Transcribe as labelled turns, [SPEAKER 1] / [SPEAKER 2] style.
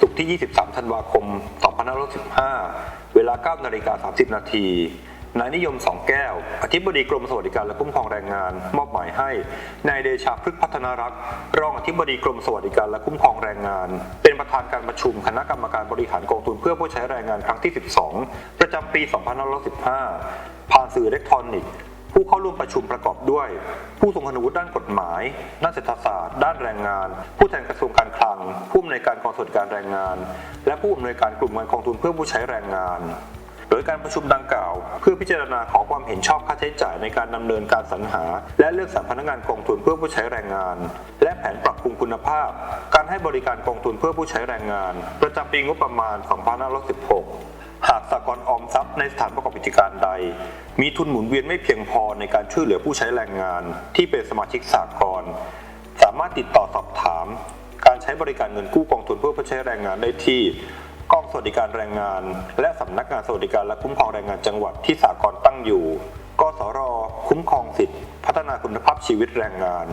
[SPEAKER 1] ศุกร์ที่ 23 ธันวาคม 2515 เวลา 9 นาฬิกา 30 นาทีนายนิยมสองแก้ว อธิบดีกรมสวัสดิการและคุ้มครองแรงงาน มอบหมายให้นายเดชาพฤกษ์พัฒนารักษ์รองอธิบดีกรมสวัสดิการและคุ้มครองแรงงาน เป็นประธานการประชุมคณะกรรมการบริหารกองทุนเพื่อผู้ใช้แรงงานครั้งที่ 12 ประจำปี 2515 ผ่านสื่ออิเล็กทรอนิกส์ ผู้เข้าร่วมประชุมประกอบด้วย ผู้ทรงคุณวุฒิด้านกฎหมาย ด้านเศรษฐศาสตร์ ด้านแรงงาน ผู้แทนกระทรวงการคลัง ผู้อำนวยการกองสวัสดิการแรงงาน และผู้อำนวยการกลุ่มงานกองทุนเพื่อผู้ใช้แรงงานโดยการประชุมดังกล่าว เพื่อพิจารณาขอความเห็นชอบค่าใช้จ่ายในการดำเนินการสรรหา และเลือกสรรพนักงานกองทุนเพื่อผู้ใช้แรงงาน และแผนปรับปรุงคุณภาพ การให้บริการกองทุนเพื่อผู้ใช้แรงงาน ประจำปีงบประมาณ 2516 หากสากลออมทรัพย์ในสถานประกอบกิจการใด มีทุนหมุนเวียนไม่เพียงพอในการช่วยเหลือผู้ใช้แรงงาน ที่เป็นสมาชิกสากลสามารถติดต่อสอบถาม การใช้บริการเงินกู้กองทุนเพื่อผู้ใช้แรงงานได้ที่กองสวัสดิการแรงงาน และสำนักงานสวัสดิการและคุ้มครองแรงงานจังหวัดที่สากลตั้งอยู่ กสร คุ้มครองสิทธิพัฒนาคุณภาพชีวิตแรงงาน